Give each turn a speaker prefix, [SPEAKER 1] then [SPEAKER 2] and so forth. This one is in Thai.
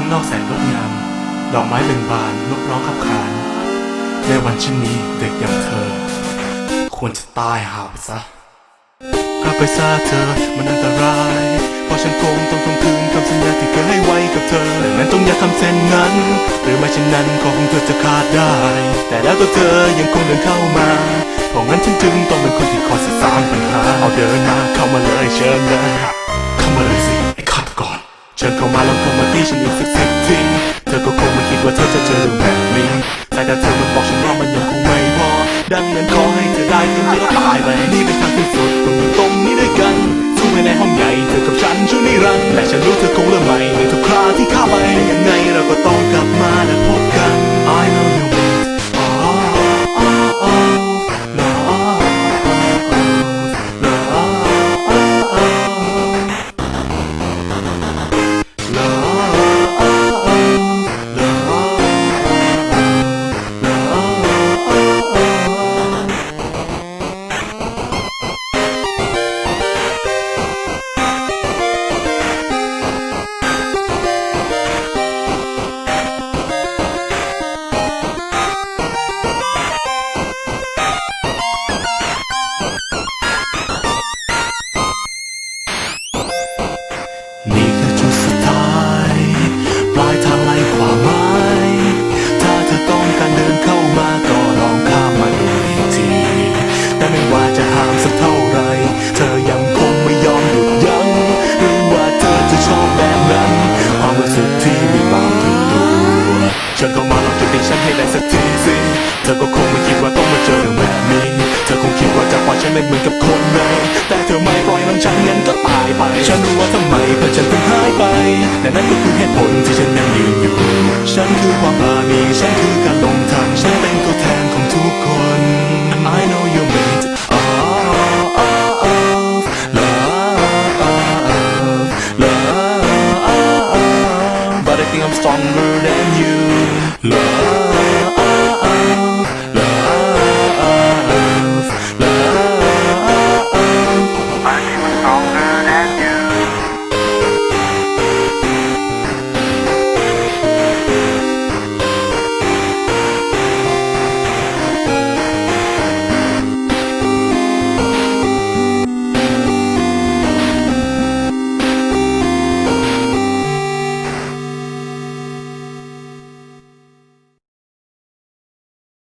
[SPEAKER 1] ข้างนอกแสนงดงาม ดอกไม้เบ่งบานนกร้องขับขาน ในวันเช่นนี้เด็กอย่างเธอ ควรจะตายหาไปซะกลับไปซะเธอมันอันตราย เพราะฉันคงต้องทวงคืนคำสัญญาที่เคยให้ไว้กับเธอดังนั้นต้องอย่าทำเช่นนั้น หรือไม่เช่นนั้นคงเธอจะขาดได้ แต่แล้วตัวเธอยังคงเดินเข้ามาเพราะงั้นฉันจึงต้องเป็นคนที่คอยสร้างปัญหาเอาเดินมาเข้ามาเลยเชิญเลย ที่ฉันอีกสักสิบทีเธอก็คงไม่คิดว่าเธอจะเจอเรื่องแบบนี้แต่ถ้าเธอมันบอกฉันว่ามันยังคงไม่พอ ดังนั้นขอให้เธอได้เตรียมตัวตายไปนี่เป็นทางที่สุดต้องอยู่ตรงนี้ด้วยกันสู้ภายในห้องใหญ่เธอกับฉันช่วยนิรันดร์และฉันรู้เธอคงเริ่มใหม่ในทุกคราที่เข้าไปยังไง ฉันให้ได้สักทีสิ เธอก็คงไม่คิดว่าต้องมาเจอเรื่องแบบนี้ เธอคงคิดว่าจะปล่อยฉันเป็เหมือนกับคนไหนแต่เธอไม่ปล่อยมันฉันงั้นก็ตายไป ฉันรู้ว่าทำไมเพื่อฉันถึงหายไป แต่นั่นก็คือเหตุผลที่ฉันยังยืนอยู่ ฉันคือความปราณีฉันคือการลงทาง ฉันเป็นตัวแทนของทุกคน I know you